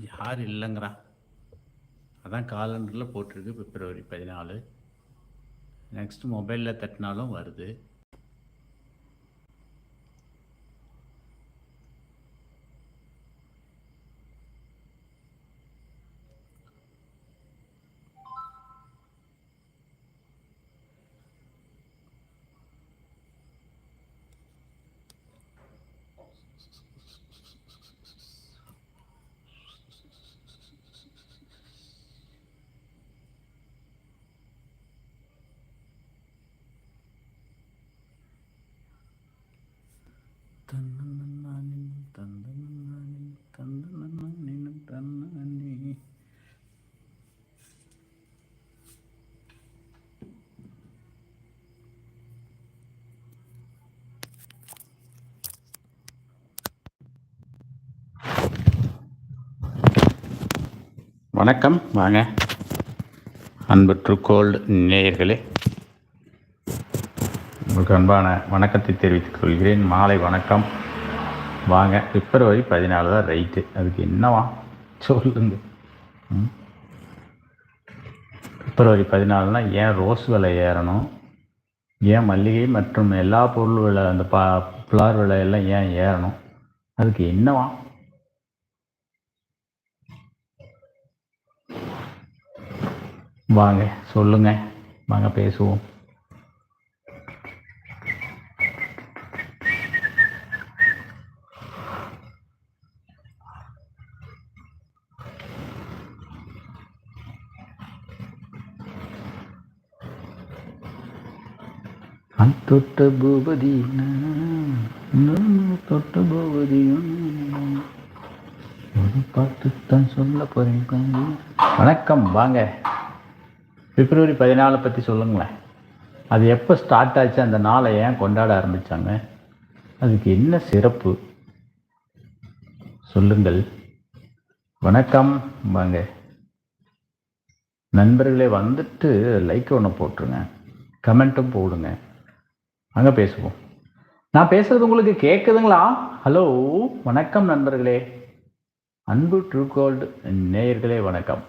யார் இல்லைங்கிறான். அதான் காலண்டரில் போட்டிருக்கு பிப்ரவரி பதினாலு. நெக்ஸ்ட் மொபைலில் தட்டினாலும் வருது. வணக்கம் வாங்க. அன்பு ட்ரூகோல்டு நேயர்களே உங்களுக்கு அன்பான வணக்கத்தை தெரிவித்துக் கொள்கிறேன். மாலை வணக்கம். வாங்க பிப்ரவரி பதினாலு தான் ரைட்டு அதுக்கு என்னவா? சொல்லுங்க. பிப்ரவரி பதினாலுனா ஏன் ரோஸ் விலை ஏறணும்? ஏன் மல்லிகை மற்றும் எல்லா பொருள் விலை அந்த பா ஃப்ளார் விலை எல்லாம் ஏன் ஏறணும்? அதுக்கு என்னவா? வாங்க சொல்லுங்க. வாங்க பேசுவோம். தொட்ட பூபதி தொட்ட பூபதி ஒரு பாட்டு தான் சொல்ல போறேன் வணக்கம் வாங்க. பிப்ரவரி பதினாலை பற்றி சொல்லுங்களேன். அது எப்போ ஸ்டார்ட் ஆச்சு? அந்த நாளை ஏன் கொண்டாட ஆரம்பித்தாங்க அதுக்கு என்ன சிறப்பு? சொல்லுங்கள். வணக்கம் வாங்க. நண்பர்களே வந்துட்டு லைக் ஒன்று போட்டுருங்க. கமெண்ட்டும் போடுங்க. அங்கே பேசுவோம். நான் பேசுறது உங்களுக்கு கேட்குதுங்களா ஹலோ வணக்கம் நண்பர்களே. அன்பு ட்ரூ கோல்டு நேயர்களே வணக்கம்.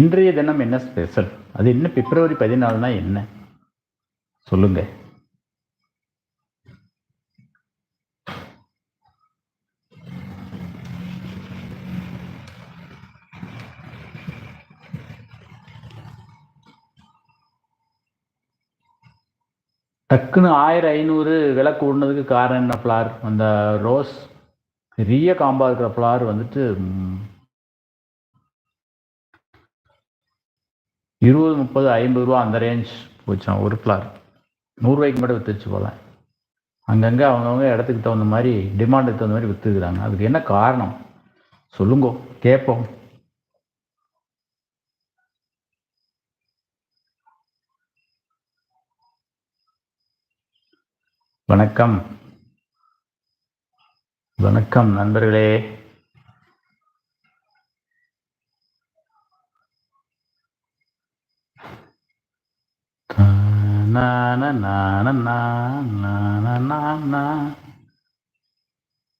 இன்றைய தினம் என்ன ஸ்பெஷல் அது என்ன பிப்ரவரி பதினாலுனா என்ன? சொல்லுங்கள் டக்குன்னு ஆயிரம் ஐநூறு விலை கூடுனதுக்கு காரணம் என்ன ஃப்ளார்? அந்த ரோஸ் பெரிய காம்பா இருக்கிற ஃப்ளார் வந்துட்டு இருபது முப்பது ஐம்பது ரூபா அந்த ரேஞ்ச் போச்சான் ஒரு ஃப்ளார். நூறுரூவாய்க்கு மட்டும் வித்துச்சு போல. அங்கங்கே அவங்கவுங்க இடத்துக்கு தகுந்த மாதிரி டிமாண்டுக்கு தகுந்த மாதிரி விற்றுக்குறாங்க அதுக்கு என்ன காரணம்? சொல்லுங்கோ கேட்போம் வணக்கம். வணக்கம் நண்பர்களே.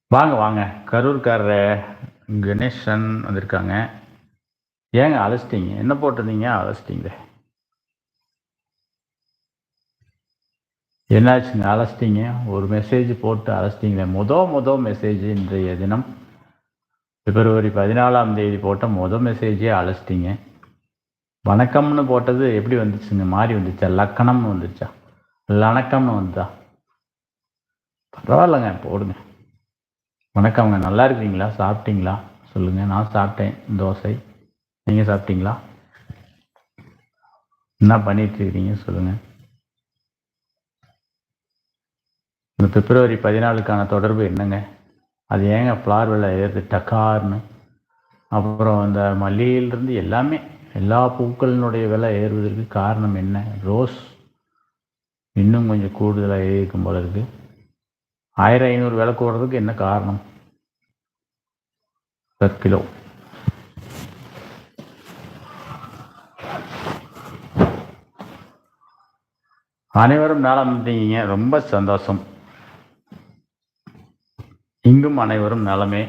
வாங்க வாங்க. கரூர்காரர் கணேசன் வந்திருக்காங்க. ஏங்க அழைச்சிட்டீங்க என்ன போட்டிருந்தீங்க? அழைச்சிட்டீங்களே என்னாச்சுங்க? அழைச்சிட்டீங்க ஒரு மெசேஜ் போட்டு அழைச்சிட்டிங்களே முத முத மெசேஜ் இன்றைய தினம். பிப்ரவரி பதினாலாம் தேதி போட்ட முத மெசேஜே அழைச்சிட்டிங்க வணக்கம்னு போட்டது எப்படி வந்துச்சுங்க? மாறி வந்துச்சா? லக்கணம்னு வந்துச்சா? லணக்கம்னு வந்துதா? பரவாயில்லைங்க போடுங்க. வணக்கம்ங்க நல்லா இருக்கீங்களா? சாப்பிட்டீங்களா? சொல்லுங்கள் நான் சாப்பிட்டேன். தோசை. நீங்கள் சாப்பிட்டீங்களா? என்ன பண்ணிட்டு இருக்கீங்க? சொல்லுங்கள் இந்த பிப்ரவரி பதினாலுக்கான தொடர்பு என்னங்க? அது ஏங்க ஃப்ளார் விலை ஏறுது டக்கார்னு? அப்புறம் அந்த மல்லிகையிலிருந்து எல்லாமே எல்லா பூக்களினுடைய விலை ஏறுவதற்கு காரணம் என்ன? ரோஸ் இன்னும் கொஞ்சம் கூடுதலாக ஏறிக்கும் போல இருக்குது ஆயிரம் ஐநூறு விலை கூடுறதுக்கு என்ன காரணம்? பர் கிலோ அனைவரும் நலம் இருந்தீங்க ரொம்ப சந்தோஷம். இங்கும் அனைவரும் நலமே.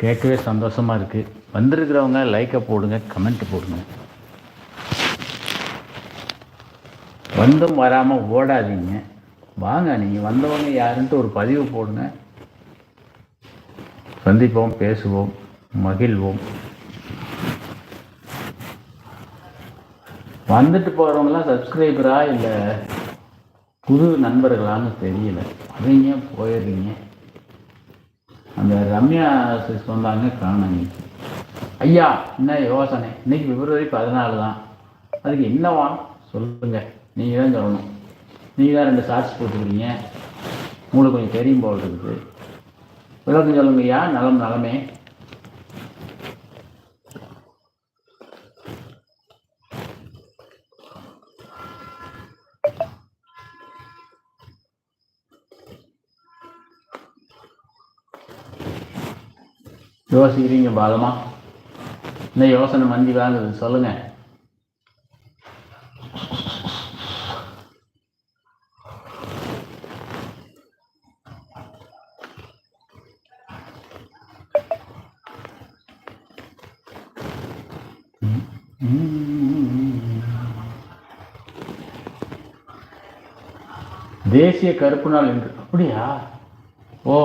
கேட்கவே சந்தோஷமாக இருக்குது வந்திருக்கிறவங்க லைக்கை போடுங்க கமெண்ட் போடுங்க. வந்தும் வராமல் ஓடாதீங்க. வாங்க நீங்கள் வந்தவங்க யாருன்ட்டு ஒரு பதிவு போடுங்க. சந்திப்போம் பேசுவோம் மகிழ்வோம். வந்துட்டு போகிறவங்களாம் சப்ஸ்கிரைபரா இல்லை புது நண்பர்களான்னு தெரியல. அவங்க போயிடுறீங்க? அந்த ரம்யா சிஸ் வந்தாங்க காணாங்க ஐயா என்ன யோசனை? இன்னைக்கு பிப்ரவரி பதினாலு தான். அதுக்கு என்னவா? சொல்லுங்க. நீங்கள் தான் சொல்லணும். நீங்கள் தான் ரெண்டு சாட்சி போட்டுக்கிறீங்க. உங்களுக்கு கொஞ்சம் தெரியும் போல் இருக்குது. விளக்கம் சொல்லுங்க ஐயா நலம் நலமே. யோசிக்கிறீங்க பாலமா? இந்த யோசனை மந்தி வாங்குது? சொல்லுங்க. தேசிய கருப்பு நாள் என்று அப்படியா? ஓ.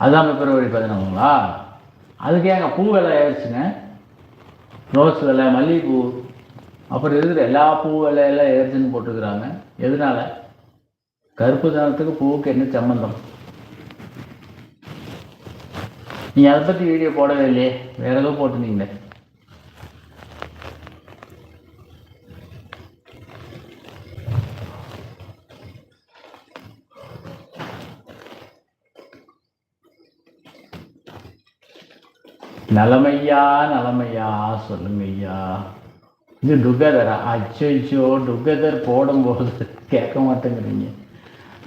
அதுதான் பிப்ரவரி பதினொன்றுங்களா அதுக்கு ஏங்க பூ விலை ஏறிச்சுங்க. ரோஸ் விலை மல்லிகைப்பூ அப்புறம் இருக்கிற எல்லா பூ விலையெல்லாம் ஏறிச்சுன்னு போட்டுக்கிறாங்க எதனால? கருப்பு தனத்துக்கு பூவுக்கு என்ன சம்மந்தம் நீங்கள் அதை பற்றி வீடியோ போடவே இல்லையே. வேற ஏதோ போட்டுருந்தீங்களே. நலமையா நலமையா சொல்லுங்க ஐயா இது டுகெதரா? அச்சோ டுகெதர் போடும்போது கேட்க மாட்டேங்கிறீங்க.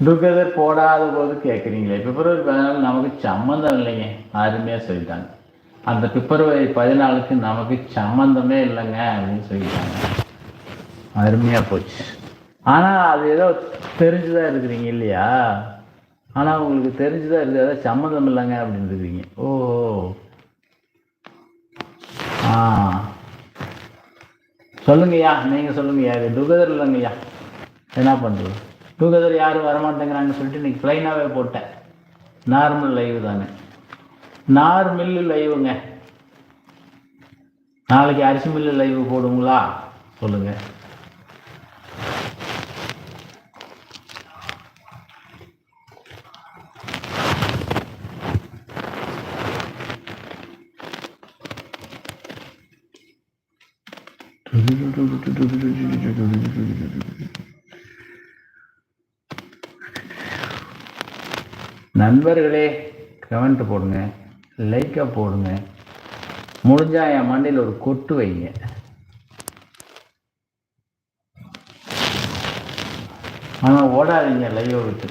டுகெதர் போடாத போது கேட்குறீங்களே. பிப்ரவரி பதினாலு நமக்கு சம்மந்தம் இல்லைங்க. அருமையாக சொல்லிட்டாங்க. அந்த பிப்ரவரி பதினாலுக்கு நமக்கு சம்மந்தமே இல்லைங்க அப்படின்னு சொல்லிட்டாங்க. அருமையாக போச்சு. ஆனால் அது ஏதோ தெரிஞ்சுதான் இருக்கிறீங்க இல்லையா? ஆனால் உங்களுக்கு தெரிஞ்சுதான் இருக்குது. ஏதோ சம்மந்தம் இல்லைங்க அப்படின்னு இருக்கிறீங்க. ஓ ஆ. சொல்லுங்கய்யா நீங்கள் சொல்லுங்கய்யா இது டுகெதர் இல்லைங்கய்யா. என்ன பண்ணுறது டுகெதர் யாரும் வரமாட்டேங்கிறாங்கன்னு சொல்லிட்டு இன்றைக்கி ப்ளைனாகவே போட்டேன். நார்மல் லைவ் தானே. நார்மில் லைவுங்க நாளைக்கு அரிசி மில்லு லைவ் போடுங்களா? சொல்லுங்கள் நண்பர்களே கமெண்ட் போடுங்க லைக்காக போடுங்க. முடிஞ்சா என் மண்டையில் ஒரு கொட்டு வைங்க. ஆனால் ஓடாதீங்க லைவை விட்டு.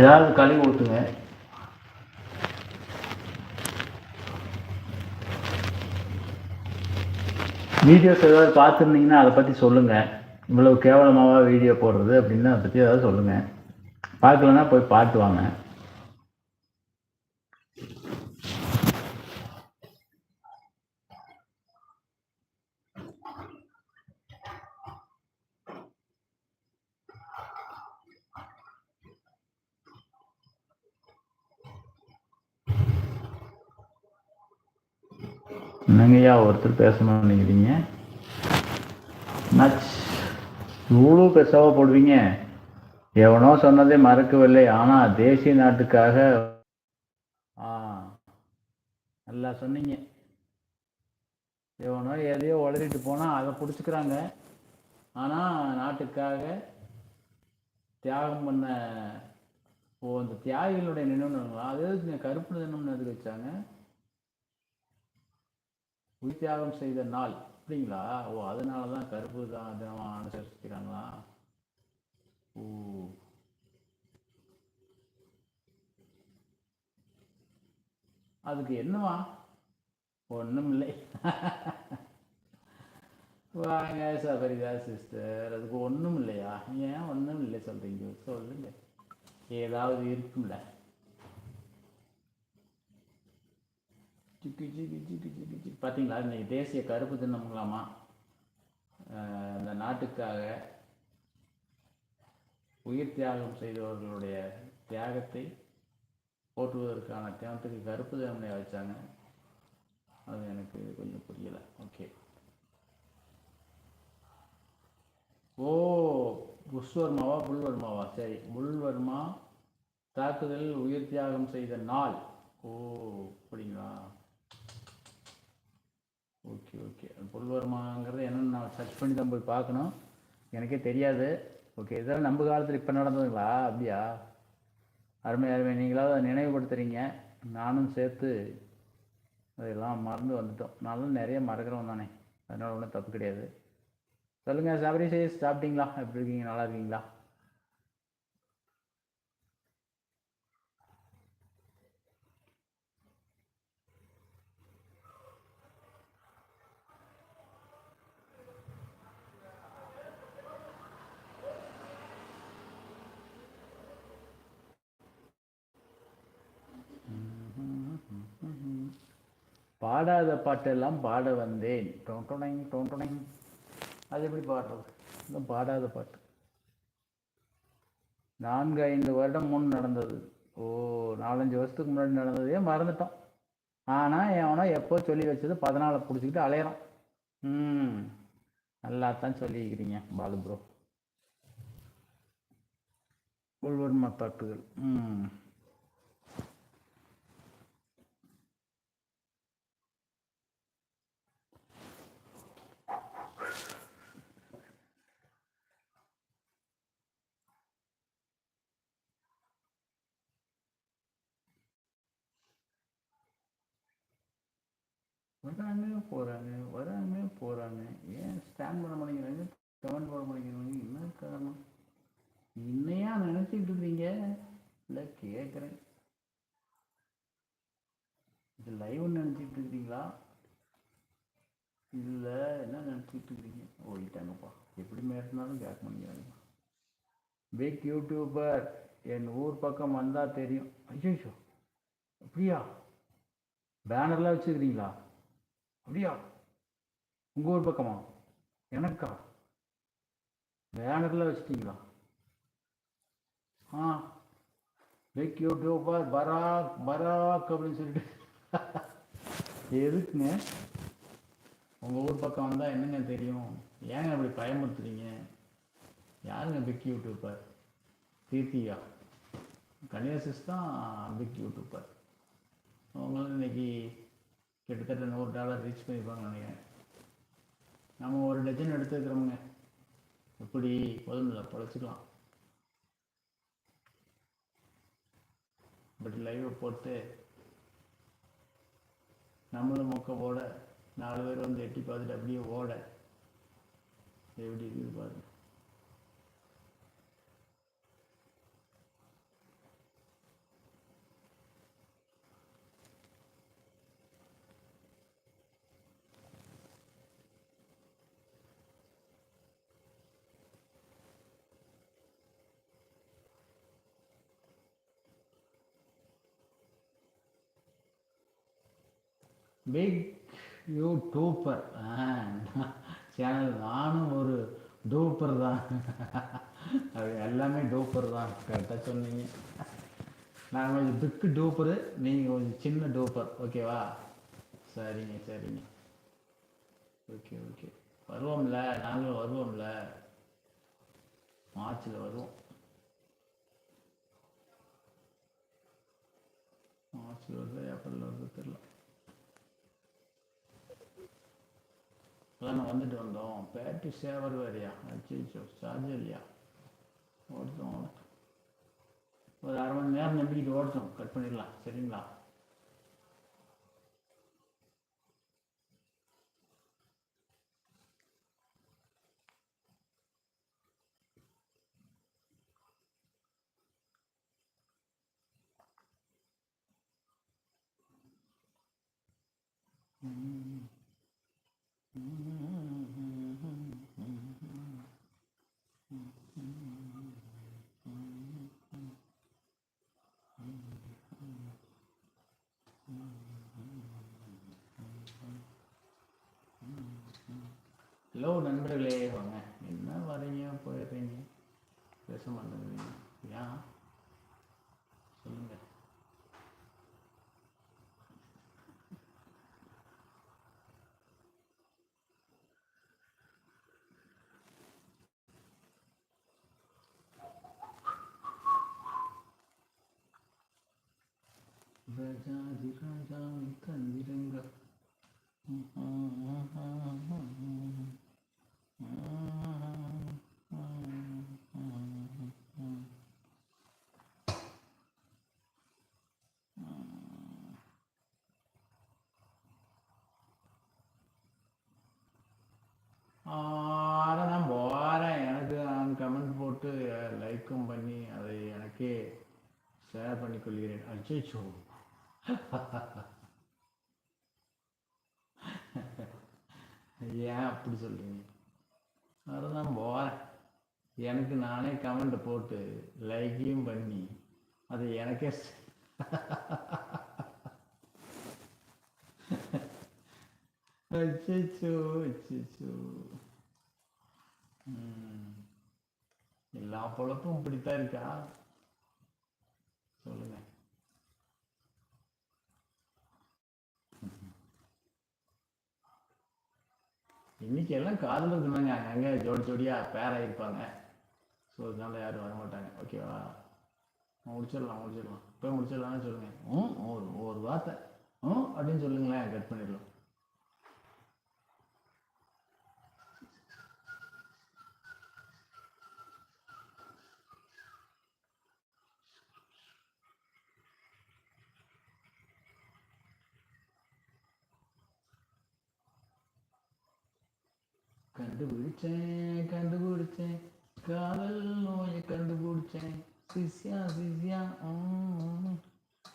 ஏதாவது கழுவி ஊற்றுங்க வீடியோஸ் ஏதாவது பார்த்துருந்தீங்கன்னா அதை பற்றி சொல்லுங்கள் இவ்வளவு கேவலமாக வீடியோ போடுறது அப்படின்னு அதை பற்றி ஏதாவது சொல்லுங்கள் பார்க்கலன்னா போய் பார்த்து வாங்க. என்னங்கய்யா ஒருத்தர் பேசணும்னு நினைக்கிறீங்க? நச் இவ்வளோ பெருசாக போடுவீங்க? எவனோ சொன்னதை மறக்கவில்லை. ஆனால் தேசிய நாட்டுக்காக ஆ நல்லா சொன்னீங்க. எவனோ எதையோ உளறிட்டு போனால் அதை பிடிச்சிக்கிறாங்க. ஆனால் நாட்டுக்காக தியாகம் பண்ண ஓ அந்த தியாகிகளுடைய நினைவு அது எதுக்கு கருப்பு தினம்னு எதுக்கு வச்சாங்க? உயிர் தியாகம் செய்த நாள். அப்படிங்களா? ஓ அதனால தான் கருப்பு தான் தினமாக அனுசரிச்சுக்கிறாங்களா? ஓ அதுக்கு என்னவா? ஒன்றும் இல்லை வாங்க சபரிதா சிஸ்டர். அதுக்கு ஒன்றும் இல்லையா ஏன் ஒன்றும் இல்லை சொல்கிறீங்க சொல்லுங்க. ஏதாவது இருக்கும்ல. சிக்கு சிக்கு சிக்கு சிக்கு சிக்கு. பார்த்தீங்களா இன்றைக்கி தேசிய கருப்பு தினம்லாமா? இந்த நாட்டுக்காக உயிர் தியாகம் செய்தவர்களுடைய தியாகத்தை போற்றுவதற்கான தியானத்துக்கு கருப்பு தினம்னே வச்சாங்க அது எனக்கு கொஞ்சம் புரியலை. ஓகே ஓ புஷ்வர்மாவா புல்வர்மாவா? சரி. புல்வர்மா தாக்குதலில் உயிர் தியாகம் செய்த நாள். ஓ அப்படிங்களா? ஓகே ஓகே புல்வர்மாங்கிறது என்னென்னு நான் சர்ச் பண்ணி தான் போய் பார்க்கணும். எனக்கே தெரியாது. ஓகே இதெல்லாம் நம்ம காலத்தில் இப்போ நடந்ததுங்களா? அப்படியா? அருமை அருமை. நீங்களாவது அதை நினைவுபடுத்துறீங்க. நானும் சேர்த்து அதெல்லாம் மறந்து வந்துட்டோம். நானும் நிறைய மறக்கிறோம் தானே. அதனால் ஒன்றும் தப்பு கிடையாது. சொல்லுங்கள் சபரி சைஸ் சாப்பிட்டீங்களா? எப்படி இருக்கீங்க? நல்லா இருக்கீங்களா? பாடாத பாட்டெல்லாம் பாட வந்தேன். டொண்டொடைங் டொண்டொடைங் அது எப்படி பாடுறது? இந்த பாடாத பாட்டு. நான்கு ஐந்து வருடம் முன் நடந்தது. ஓ நாலஞ்சு வருஷத்துக்கு முன்னாடி நடந்ததே. மறந்துட்டோம்? ஆனால் எவனோ எப்போ சொல்லி வச்சது பதினாலை பிடிச்சிக்கிட்டு அலையிறான். ம் நல்லா தான் சொல்லியிருக்கிறீங்க பாலு ப்ரோ. உள்வர்ம தாக்குதல் ம். வராங்க போகிறாங்க வராங்க போகிறாங்க ஏன் ஸ்டாண்ட் பண்ண மாட்டேங்கிறாங்க? கமெண்ட் போட மாட்டேங்கிறாங்க? என்ன காரணம்? இன்னையா நினச்சிக்கிட்டு இருக்கீங்க? இல்லை கேட்குறேன் இது லைவ்னு நினச்சிக்கிட்டு இருக்கீங்களா? இல்லை என்ன நினச்சிக்கிட்டு இருக்கீங்க? ஓடிட்டாங்கப்பா எப்படி மேட்டினாலும் கேட்க மாட்டேங்கிறாங்க பிக் யூடியூபர் என் ஊர் பக்கம் வந்தால் தெரியும். ஐயோ அப்படியா? பேனர்லாம் வச்சுக்கிறீங்களா அப்படியா? உங்கள் ஊர் பக்கமா? எனக்கா? பேனரில் வச்சிட்டிங்களா? ஆ. பிக் யூடியூபர் பராக் பராக் அப்படின்னு சொல்லிட்டு. எதுக்குங்க? உங்கள் ஊர் பக்கம் வந்தால் என்னங்க தெரியும்? ஏங்க அப்படி பயமுறுத்துறீங்க? யாருங்க பிக் யூடியூப்பர் கீர்த்தியா கன்னியாசிஸ் தான் பிக் யூடியூப்பர் உங்களுக்கு இன்னைக்கு கிட்டத்தட்ட நூறு டாலர் ரீச் பண்ணியிருப்பாங்க நினைக்கிறேன். நம்ம ஒரு டஜன் எடுத்துக்கிறோமுங்க எப்படி போதுமில்ல பொழைச்சிக்கலாம். பட் லைவை போட்டு நம்மளும் மொக்க போட நாலு பேர் வந்து எட்டி பார்த்துட்டு அப்படியே ஓட. எப்படி இருக்குது பாருங்கள் பிக் யூடியூப்பர் சேனல் நானும் ஒரு டூப்பர் தான். அது எல்லாமே டூப்பர் தான். கரெக்டாக சொன்னீங்க. நான் கொஞ்சம் பிக்கு டூப்பரு நீங்கள் கொஞ்சம் சின்ன டூப்பர் ஓகேவா சரிங்க சரிங்க. ஓகே ஓகே வருவோம்ல? நாங்களும் வருவோம்ல? மார்ச்சில் வருவோம். மார்ச்சில் வருது? ஏப்ரலில் வருது? தெரியல. அதான் வந்துட்டு வந்தோம். பேட்டி சேவர் வேறையா அச்சோ சார்ஜ் இல்லையா? ஓடுத்தோம் ஒரு அரை மணி நேரம் நம்பிக்கிட்டு ஓடுத்தோம் கட் பண்ணிடலாம். சரிங்களா? Mm-hmm. ஹலோ நண்பர்களே வாங்க. என்ன வரீங்க? போயிடுறீங்க பேச மாட்டேங்கிறீங்க. ஏன் சொல்லுங்க. ராஜாதி ஆஹா தந்திரங்க ஆட நான் போகிறேன் எனக்கு நான் கமெண்ட் போட்டு லைக்கும் பண்ணி அதை எனக்கே ஷேர் பண்ணிக்கொள்கிறேன். அச்சோ ஏன் அப்படி சொல்கிறீங்க அதுதான் போகிறேன் எனக்கு நானே கமெண்ட் போட்டு லைக்கையும் பண்ணி அது எனக்கே அச்சோ அச்சோ எல்லா பொழப்பும் இப்படித்தான் இருக்கா சொல்லுங்க இன்னைக்கு எல்லாம் காதல் இருந்தாங்க அங்கங்கே ஜோடி ஜோடியாக பேர் ஆகிருப்பாங்க ஸோ அதனால யாரும் வர மாட்டாங்க. ஓகேவா முடிச்சிடலாம் முடிச்சிடலாம். இப்போ முடிச்சிடலாம்னு சொல்லுங்க. ம் ஒரு ஒரு வார்த்தை. ம் அப்படின்னு சொல்லுங்களேன். கட் பண்ணிடலாம். கண்டுபிடிச்சேன் கண்டுபிடிச்சேன். காதல் நோயை கண்டுபிடிச்சேன். சிஷ்யா சிஷ்யா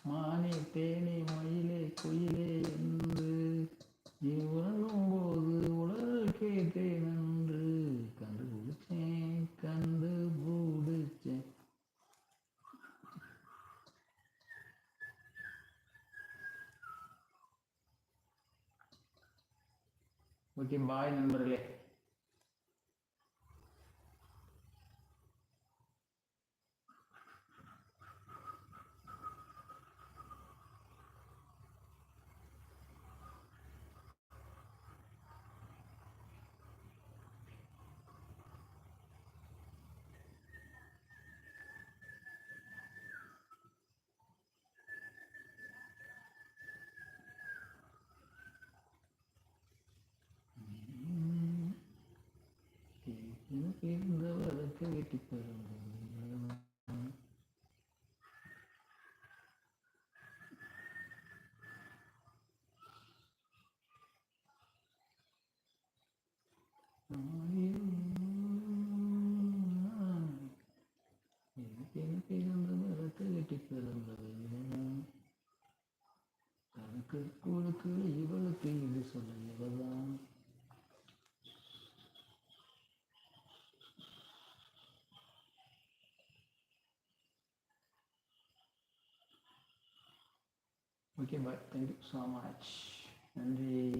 மானே தேனே மயிலே குயிலே என்று. நீ உணரும் போது உடல் கேட்டேன் என்று. கண்டுபிடிச்சேன் கண்டுபிடிச்சேன். ஓகே பாய் நண்பர்களே. எனக்கு இருந்த அதற்கு வீட்டுக்கு தரும் தனக்கு இவளுக்கு இது சொல்ல இவதான் okay bye thank you so much நன்றி